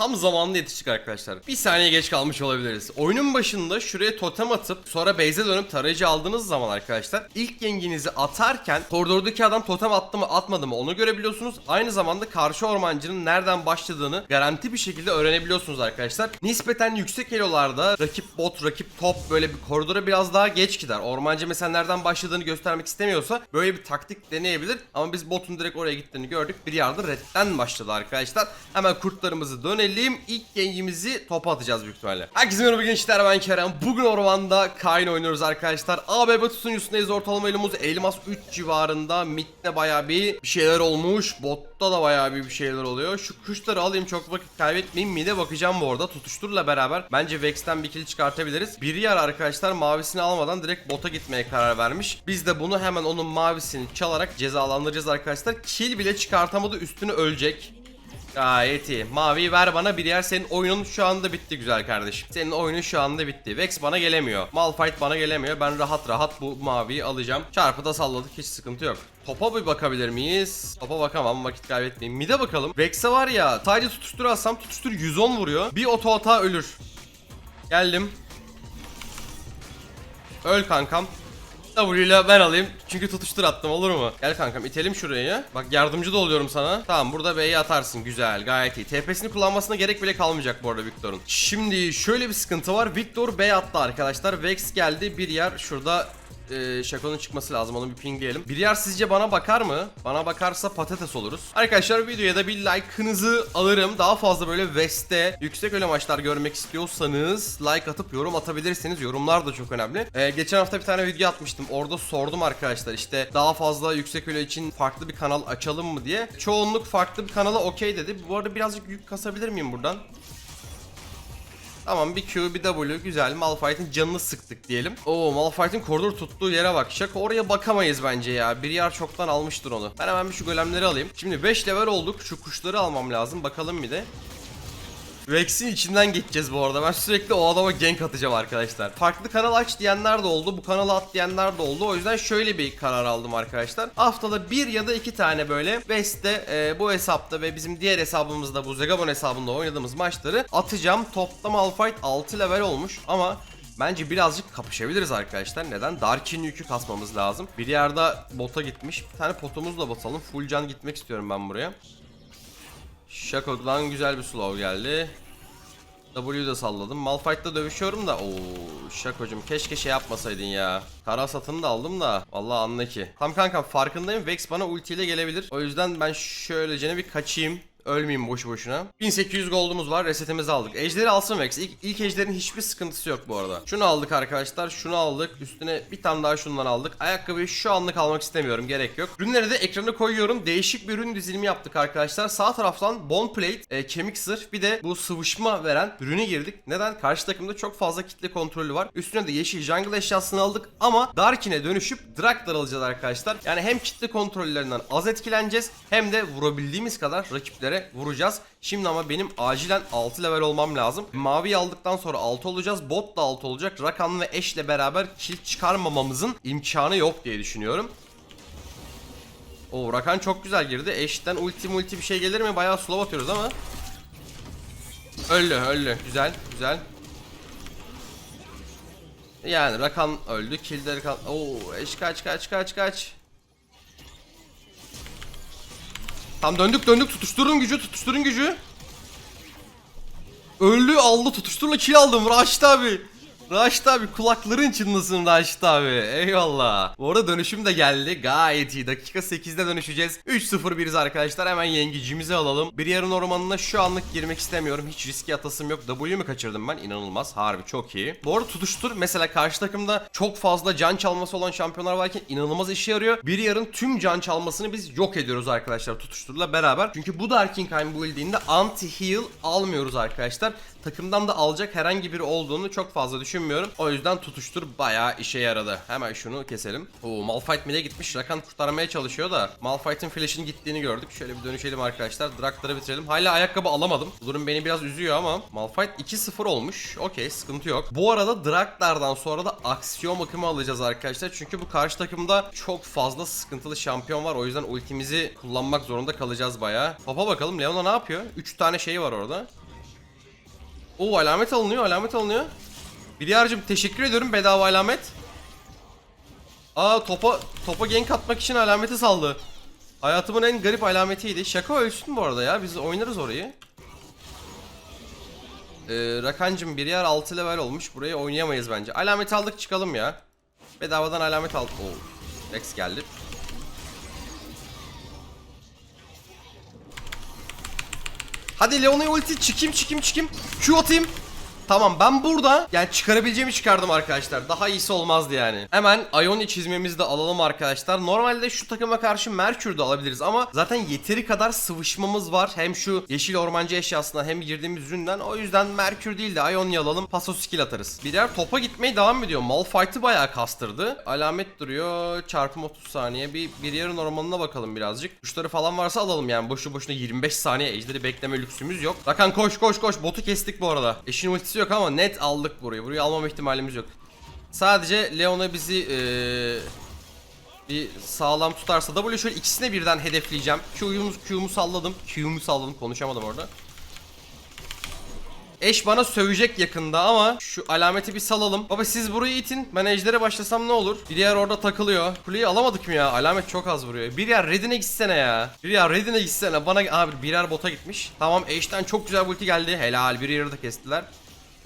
Tam zamanında yetiştik arkadaşlar. Bir saniye geç kalmış olabiliriz. Oyunun başında şuraya totem atıp sonra base'e dönüp tarayıcı aldığınız zaman arkadaşlar ilk yenginizi atarken koridordaki adam totem attı mı atmadı mı onu görebiliyorsunuz. Aynı zamanda karşı ormancının nereden başladığını garanti bir şekilde öğrenebiliyorsunuz arkadaşlar. Nispeten yüksek elolarda rakip bot, rakip top böyle bir koridora biraz daha geç gider. Ormancı mesela nereden başladığını göstermek istemiyorsa böyle bir taktik deneyebilir. Ama biz botun direkt oraya gittiğini gördük. Bir yardı redden başladı arkadaşlar. Hemen kurtlarımızı dönelim. İlk yengimizi topa atacağız büyük ihtimalle. Herkese merhaba gençler ben Kerem. Bugün ormanda Kayn oynuyoruz arkadaşlar. ABB tutuncusundayız. Ortalama elimiz Elmas 3 civarında. Mid'de bayağı bir şeyler olmuş. Botta da bayağı bir bir şeyler oluyor. Şu kuşları alayım çok vakit kaybetmeyeyim. Mid'e bakacağım bu arada. Tutuşturla beraber bence Vex'ten bir kill çıkartabiliriz. Bir yer arkadaşlar mavisini almadan direkt bota gitmeye karar vermiş. Biz de bunu hemen onun mavisini çalarak cezalandıracağız arkadaşlar. Kill bile çıkartamadı üstünü ölecek. Gayet iyi. Mavi ver bana bir yer. Senin oyunun şu anda bitti güzel kardeşim. Senin oyunun şu anda bitti. Vex bana gelemiyor. Malphite bana gelemiyor. Ben rahat rahat bu maviyi alacağım. Çarpı da salladık. Hiç sıkıntı yok. Topa bir bakabilir miyiz? Topa bakamam. Vakit kaybetmeyeyim. Mid'e bakalım. Vex'e var ya. Sadece tutuştur alsam tutuştur 110 vuruyor. Bir oto hata ölür. Geldim. Öl kankam. W ile ben alayım. Çünkü tutuştur attım olur mu? Gel kankam itelim şurayı. Bak yardımcı da oluyorum sana. Tamam burada B'yi atarsın. Güzel gayet iyi. TP'sini kullanmasına gerek bile kalmayacak bu arada Victor'un. Şimdi şöyle bir sıkıntı var. Victor B attı arkadaşlar. Vex geldi. Bir yer şurada e, Şako'nun çıkması lazım onu bir pingleyelim. Bir yer sizce bana bakar mı? Bana bakarsa patates oluruz. Arkadaşlar videoya da bir like'ınızı alırım. Daha fazla böyle West'te yüksek öyle maçlar görmek istiyorsanız like atıp yorum atabilirsiniz. Yorumlar da çok önemli. E, geçen hafta bir tane video atmıştım. Orada sordum arkadaşlar işte daha fazla yüksek öyle için farklı bir kanal açalım mı diye. Çoğunluk farklı bir kanala okey dedi. Bu arada birazcık yük kasabilir miyim buradan? Tamam bir Q bir W güzel Malphite'in canını sıktık diyelim. Oo Malphite'in koridor tuttuğu yere bak. Şaka oraya bakamayız bence ya. Bir yer çoktan almıştır onu. Ben hemen bir şu golemleri alayım. Şimdi 5 level olduk. Şu kuşları almam lazım. Bakalım bir de. Rex'in içinden geçeceğiz bu arada. Ben sürekli o adama gank atacağım arkadaşlar. Farklı kanal aç diyenler de oldu. Bu kanala at diyenler de oldu. O yüzden şöyle bir karar aldım arkadaşlar. Haftada bir ya da iki tane böyle West'te e, bu hesapta ve bizim diğer hesabımızda bu Zegabon hesabında oynadığımız maçları atacağım. Toplam Malphite 6 level olmuş ama Bence birazcık kapışabiliriz arkadaşlar. Neden? Darkin yükü kasmamız lazım. Bir yerde bota gitmiş. Bir tane potumuzla basalım. Full can gitmek istiyorum ben buraya. Shaco'dan güzel bir slow geldi. W'yu da salladım. Malphite'da dövüşüyorum da. Oo, Shaco'cum keşke şey yapmasaydın ya. Kara satını da aldım da. Vallahi anla ki. Tam kankam farkındayım. Vex bana ultiyle gelebilir. O yüzden ben şöylecene bir kaçayım. Ölmeyeyim boşu boşuna. 1800 gold'umuz var. Resetimizi aldık. Ejderi alsın Vex. İlk, ilk ejderin hiçbir sıkıntısı yok bu arada. Şunu aldık arkadaşlar. Şunu aldık. Üstüne bir tane daha şundan aldık. Ayakkabıyı şu anlık almak istemiyorum. Gerek yok. Ürünleri de ekrana koyuyorum. Değişik bir ürün dizilimi yaptık arkadaşlar. Sağ taraftan bone plate, e, kemik zırh bir de bu sıvışma veren ürünü girdik. Neden? Karşı takımda çok fazla kitle kontrolü var. Üstüne de yeşil jungle eşyasını aldık ama Darkin'e dönüşüp Draktar alacağız arkadaşlar. Yani hem kitle kontrollerinden az etkileneceğiz hem de vurabildiğimiz kadar rakiplere vuracağız. Şimdi ama benim acilen 6 level olmam lazım. Mavi aldıktan sonra 6 olacağız. Bot da 6 olacak. Rakan ve Eş'le beraber kill çıkarmamamızın imkanı yok diye düşünüyorum. O Rakan çok güzel girdi. Eş'ten ulti multi bir şey gelir mi? Bayağı slow atıyoruz ama. Öldü öldü. Güzel güzel. Yani Rakan öldü. Kill'de Rakan. Oo Eş kaç kaç kaç kaç. Tam döndük döndük tutuşturun gücü tutuşturun gücü. Öldü aldı tutuşturla kill aldım Raşit abi. Raşit abi kulakların çınlasın Raşit abi. Eyvallah. Bu arada dönüşüm de geldi. Gayet iyi. Dakika 8'de dönüşeceğiz. 3-0-1'iz arkadaşlar. Hemen yengecimizi alalım. Bir yarın ormanına şu anlık girmek istemiyorum. Hiç riski atasım yok. W mü kaçırdım ben? İnanılmaz. Harbi çok iyi. Bu arada tutuştur. Mesela karşı takımda çok fazla can çalması olan şampiyonlar varken inanılmaz işe yarıyor. Bir yarın tüm can çalmasını biz yok ediyoruz arkadaşlar tutuşturla beraber. Çünkü bu Darkingheim build'inde anti heal almıyoruz arkadaşlar. Takımdan da alacak herhangi biri olduğunu çok fazla düşünmüyorum. O yüzden tutuştur bayağı işe yaradı. Hemen şunu keselim. Oo Malphite mid'e gitmiş. Rakan kurtarmaya çalışıyor da Malphite'in flash'in gittiğini gördük. Şöyle bir dönüşelim arkadaşlar. Draktar'ı bitirelim. Hala ayakkabı alamadım. Durum beni biraz üzüyor ama Malphite 2-0 olmuş. Okey sıkıntı yok. Bu arada Draktar'dan sonra da aksiyon bakımı alacağız arkadaşlar. Çünkü bu karşı takımda çok fazla sıkıntılı şampiyon var. O yüzden ultimizi kullanmak zorunda kalacağız bayağı. Topa bakalım. Leona ne yapıyor? 3 tane şey var orada. Oo alamet alınıyor alamet alınıyor. Bilyar'cığım teşekkür ediyorum bedava alamet. Aa topa topa gank atmak için alameti saldı. Hayatımın en garip alametiydi. Şaka ölsün bu arada ya. Biz oynarız orayı. Ee, Rakancım bir yer 6 level olmuş. Burayı oynayamayız bence. Alamet aldık çıkalım ya. Bedavadan alamet aldık. Oo. Rex geldi. Hadi Leona'ya ulti çıkayım çıkayım çıkayım. Q atayım. Tamam ben burada yani çıkarabileceğimi çıkardım arkadaşlar. Daha iyisi olmazdı yani. Hemen Ioni çizmemizi de alalım arkadaşlar. Normalde şu takıma karşı Merkür de alabiliriz ama zaten yeteri kadar sıvışmamız var. Hem şu yeşil ormancı eşyasına hem girdiğimiz üründen. O yüzden Merkür değil de Ioni alalım. Paso skill atarız. Birer topa gitmeye devam ediyor. Malphite'ı bayağı kastırdı. Alamet duruyor. Çarpım 30 saniye. Bir, bir yerin ormanına bakalım birazcık. Kuşları falan varsa alalım yani. Boşu boşuna 25 saniye ejderi bekleme lüksümüz yok. Rakan koş koş koş. Botu kestik bu arada. Eşin ultisi yok ama net aldık burayı. Burayı almama ihtimalimiz yok. Sadece Leona bizi eee bir sağlam tutarsa W şöyle ikisine birden hedefleyeceğim. Q'yu Q'mu salladım. Q'mu salladım. Konuşamadım orada. Eş bana sövecek yakında ama şu alameti bir salalım. Baba siz burayı itin. Ben ejdere başlasam ne olur? Bir yer orada takılıyor. Kuleyi alamadık mı ya? Alamet çok az vuruyor. Bir yer redine gitsene ya. Bir yer redine gitsene. Bana abi birer bota gitmiş. Tamam eşten çok güzel ulti geldi. Helal bir yeri de kestiler.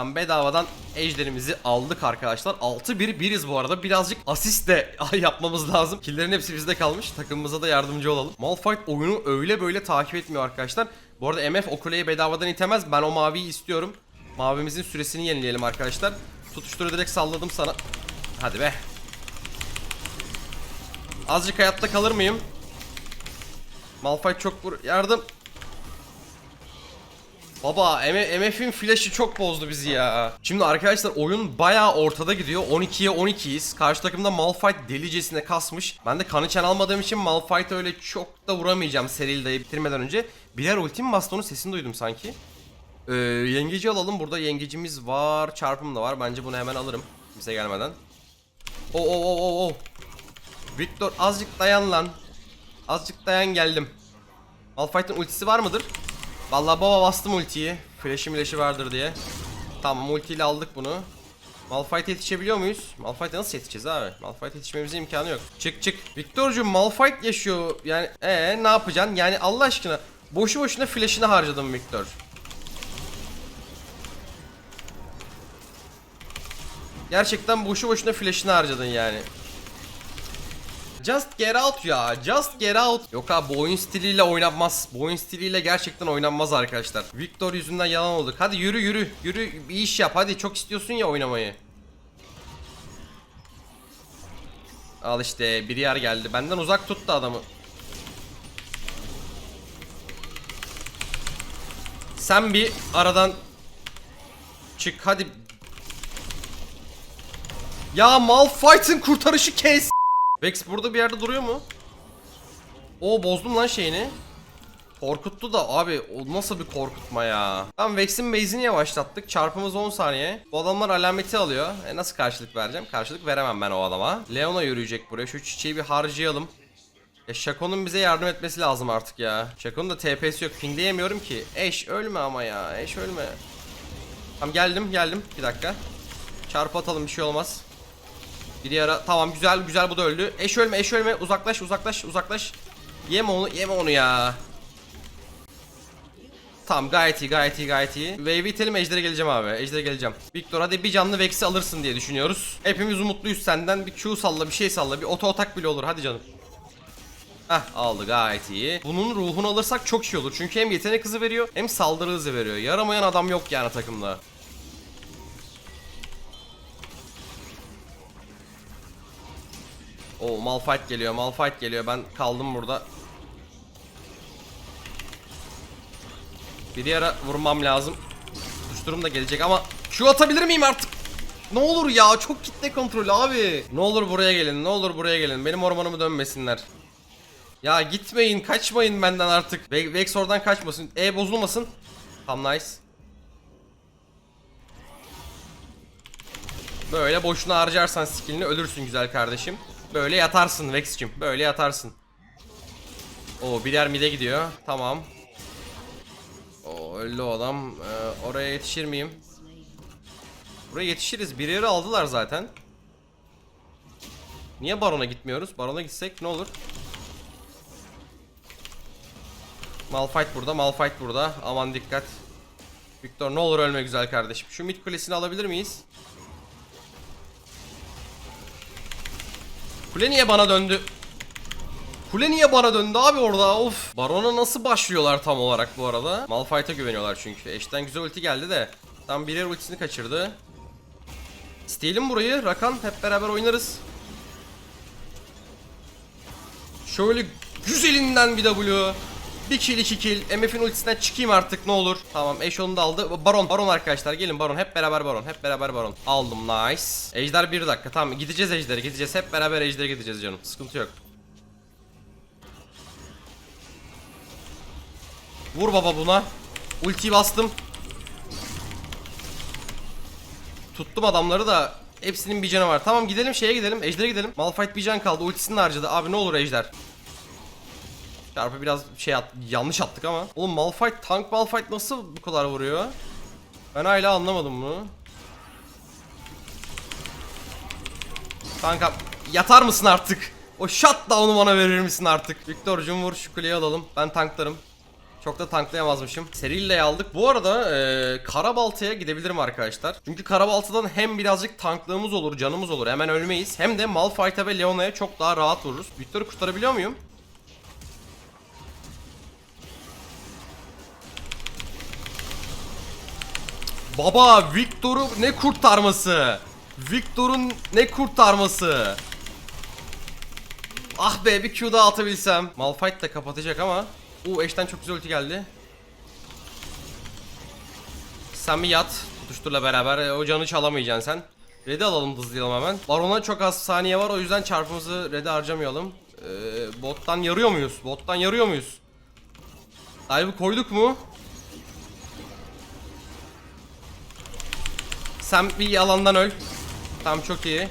Tam bedavadan ejderimizi aldık arkadaşlar. 6-1 biriz bu arada. Birazcık asist de yapmamız lazım. Killerin hepsi bizde kalmış. Takımımıza da yardımcı olalım. Malphite oyunu öyle böyle takip etmiyor arkadaşlar. Bu arada MF o kuleyi bedavadan itemez. Ben o maviyi istiyorum. Mavimizin süresini yenileyelim arkadaşlar. Tutuşturu direkt salladım sana. Hadi be. Azıcık hayatta kalır mıyım? Malphite çok vur. Yardım. Baba MF'in flash'ı çok bozdu bizi ya. Şimdi arkadaşlar oyun bayağı ortada gidiyor. 12'ye 12'yiz. Karşı takımda Malphite delicesine kasmış. Ben de kanı çen almadığım için Malphite öyle çok da vuramayacağım serili dayı bitirmeden önce. Birer ultim bastı onun sesini duydum sanki. Ee, yengeci alalım. Burada yengecimiz var. Çarpım da var. Bence bunu hemen alırım. Bize gelmeden. Oo oo oo oo oo. Victor azıcık dayan lan. Azıcık dayan geldim. Malphite'ın ultisi var mıdır? Vallahi baba bastım ultiyi. Flash'ı flash'ı vardır diye. Tamam ultiyle aldık bunu. Malphite yetişebiliyor muyuz? Malphite nasıl yetişeceğiz abi? Malphite yetişmemize imkanı yok. Çık çık. Victor'cum Malphite yaşıyor. Yani ee ne yapacaksın? Yani Allah aşkına boşu boşuna flash'ını harcadım Victor. Gerçekten boşu boşuna flash'ını harcadın yani. Just get out ya. Just get out. Yok abi bu oyun stiliyle oynanmaz. Bu oyun stiliyle gerçekten oynanmaz arkadaşlar. Victor yüzünden yalan olduk. Hadi yürü yürü. Yürü bir iş yap. Hadi çok istiyorsun ya oynamayı. Al işte bir yer geldi. Benden uzak tuttu adamı. Sen bir aradan çık hadi. Ya Malphite'ın kurtarışı kes. Vex burada bir yerde duruyor mu? O bozdum lan şeyini. Korkuttu da abi o nasıl bir korkutma ya. Tamam Vex'in base'ini yavaşlattık. Çarpımız 10 saniye. Bu adamlar alameti alıyor. E nasıl karşılık vereceğim? Karşılık veremem ben o adama. Leona yürüyecek buraya. Şu çiçeği bir harcayalım. Ya Shaco'nun bize yardım etmesi lazım artık ya. Shaco'nun da TP'si yok. Pingleyemiyorum ki. Eş ölme ama ya. Eş ölme. Tamam geldim geldim. Bir dakika. Çarpı atalım bir şey olmaz. Bir ara tamam güzel güzel bu da öldü. Eş ölme eş ölme uzaklaş uzaklaş uzaklaş. Yeme onu yeme onu ya. Tamam gayet iyi gayet iyi gayet iyi. Wave'i itelim Ejder'e geleceğim abi. Ejder'e geleceğim. Victor hadi bir canlı Vex'i alırsın diye düşünüyoruz. Hepimiz umutluyuz senden. Bir Q salla bir şey salla. Bir oto atak bile olur hadi canım. Hah aldı gayet iyi. Bunun ruhunu alırsak çok iyi olur. Çünkü hem yetenek hızı veriyor hem saldırı hızı veriyor. Yaramayan adam yok yani takımda. Malphite geliyor, Malphite geliyor. Ben kaldım burada. Bir ara vurmam lazım. Düştürüm da gelecek ama şu atabilir miyim artık? Ne olur ya çok kitle kontrolü abi. Ne olur buraya gelin, ne olur buraya gelin. Benim ormanımı dönmesinler. Ya gitmeyin, kaçmayın benden artık. Ve Vex oradan kaçmasın. E bozulmasın. Tam nice. Böyle boşuna harcarsan skillini ölürsün güzel kardeşim. Böyle yatarsın Vex'cim. Böyle yatarsın. O birer mide gidiyor. Tamam. O öldü adam. Ee, oraya yetişir miyim? Buraya yetişiriz. Bir yeri aldılar zaten. Niye barona gitmiyoruz? Barona gitsek ne olur? Malphite burada, Malphite burada. Aman dikkat. Victor ne olur ölme güzel kardeşim. Şu mid kulesini alabilir miyiz? Kule niye bana döndü? Kule niye bana döndü abi orada? Of. Barona nasıl başlıyorlar tam olarak bu arada? Malphite'a güveniyorlar çünkü. Eşten güzel ulti geldi de. Tam birer ultisini kaçırdı. İsteyelim burayı. Rakan hep beraber oynarız. Şöyle güzelinden bir W. Bir kill iki kill. MF'in ultisinden çıkayım artık ne olur. Tamam eş onu da aldı. Baron baron arkadaşlar gelin baron. Hep beraber baron. Hep beraber baron. Aldım nice. Ejder bir dakika tamam gideceğiz ejdere gideceğiz. Hep beraber ejdere gideceğiz canım. Sıkıntı yok. Vur baba buna. Ultiyi bastım. Tuttum adamları da hepsinin bir canı var. Tamam gidelim şeye gidelim. Ejder'e gidelim. Malphite bir can kaldı. Ultisini harcadı. Abi ne olur Ejder. Çarpı biraz şey at, yanlış attık ama. Oğlum Malphite tank Malphite nasıl bu kadar vuruyor? Ben hala anlamadım bunu. Kanka yatar mısın artık? O shutdown'u bana verir misin artık? Victor'cum vur şu kuleyi alalım. Ben tanklarım. Çok da tanklayamazmışım. Serille'yi aldık. Bu arada e, Karabalta'ya gidebilirim arkadaşlar. Çünkü Karabalta'dan hem birazcık tanklığımız olur, canımız olur. Hemen ölmeyiz. Hem de Malphite'a ve Leona'ya çok daha rahat vururuz. Victor'u kurtarabiliyor muyum? Baba Victor'u ne kurtarması? Victor'un ne kurtarması? Ah be bir Q daha atabilsem. Malphite de kapatacak ama. Uuu eşten çok güzel ulti geldi. Sen bir yat. Tutuşturla beraber. E, O canı çalamayacaksın sen. Red'i alalım hızlayalım hemen. Baron'a çok az saniye var o yüzden çarpımızı Red'e harcamayalım. Ee, bottan yarıyor muyuz? Bottan yarıyor muyuz? Dive'ı koyduk mu? Sen bir yalandan öl. Tamam çok iyi.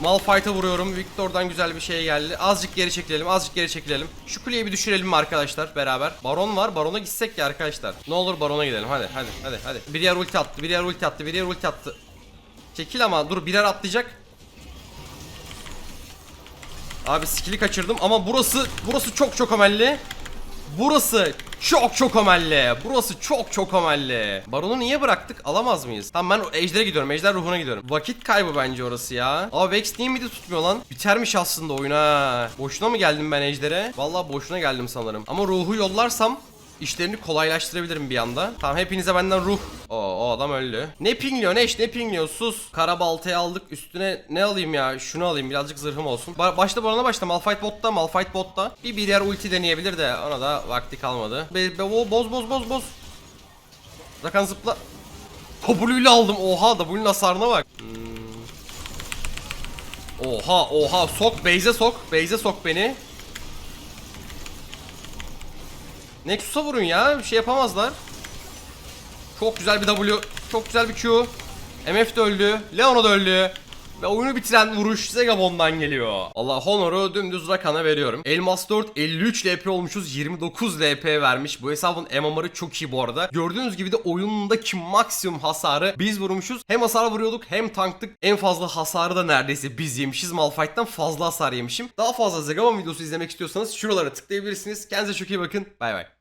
Malphite'a vuruyorum. Victor'dan güzel bir şey geldi. Azıcık geri çekilelim. Azıcık geri çekilelim. Şu kuleyi bir düşürelim mi arkadaşlar beraber? Baron var. Baron'a gitsek ya arkadaşlar. Ne olur Baron'a gidelim. Hadi hadi hadi hadi. Bir yer ulti attı. Bir yer ulti attı. Bir yer ulti attı. Çekil ama dur birer atlayacak. Abi skill'i kaçırdım ama burası burası çok çok amelli. Burası çok çok amelli. Burası çok çok amelli. Baron'u niye bıraktık? Alamaz mıyız? Tamam ben Ejder'e gidiyorum. Ejder ruhuna gidiyorum. Vakit kaybı bence orası ya. Aa Vex niye midi tutmuyor lan? Bitermiş aslında oyun. Boşuna mı geldim ben Ejder'e? Vallahi boşuna geldim sanırım. Ama ruhu yollarsam işlerini kolaylaştırabilirim bir anda. Tamam hepinize benden ruh. O, o adam öldü. Ne pingliyor ne iş ne pingliyor sus. Kara baltayı aldık üstüne ne alayım ya şunu alayım birazcık zırhım olsun. Ba başta barona başla Malphite botta Malphite botta. Bir bir yer ulti deneyebilir de ona da vakti kalmadı. Be, be, boz boz boz boz. Rakan zıpla. W'yle aldım oha W'nin hasarına bak. Hmm. Oha oha sok base'e sok base'e sok beni. Nexus'a vurun ya. Bir şey yapamazlar. Çok güzel bir W. Çok güzel bir Q. MF de öldü. Leona da öldü. Ve oyunu bitiren vuruş Zegabon'dan geliyor. Allah Honor'u dümdüz Rakan'a veriyorum. Elmas 4 53 LP olmuşuz. 29 LP vermiş. Bu hesabın MMR'ı çok iyi bu arada. Gördüğünüz gibi de oyunundaki maksimum hasarı biz vurmuşuz. Hem hasar vuruyorduk hem tanktık. En fazla hasarı da neredeyse biz yemişiz. Malphite'den fazla hasar yemişim. Daha fazla Zegabon videosu izlemek istiyorsanız şuralara tıklayabilirsiniz. Kendinize çok iyi bakın. Bay bay.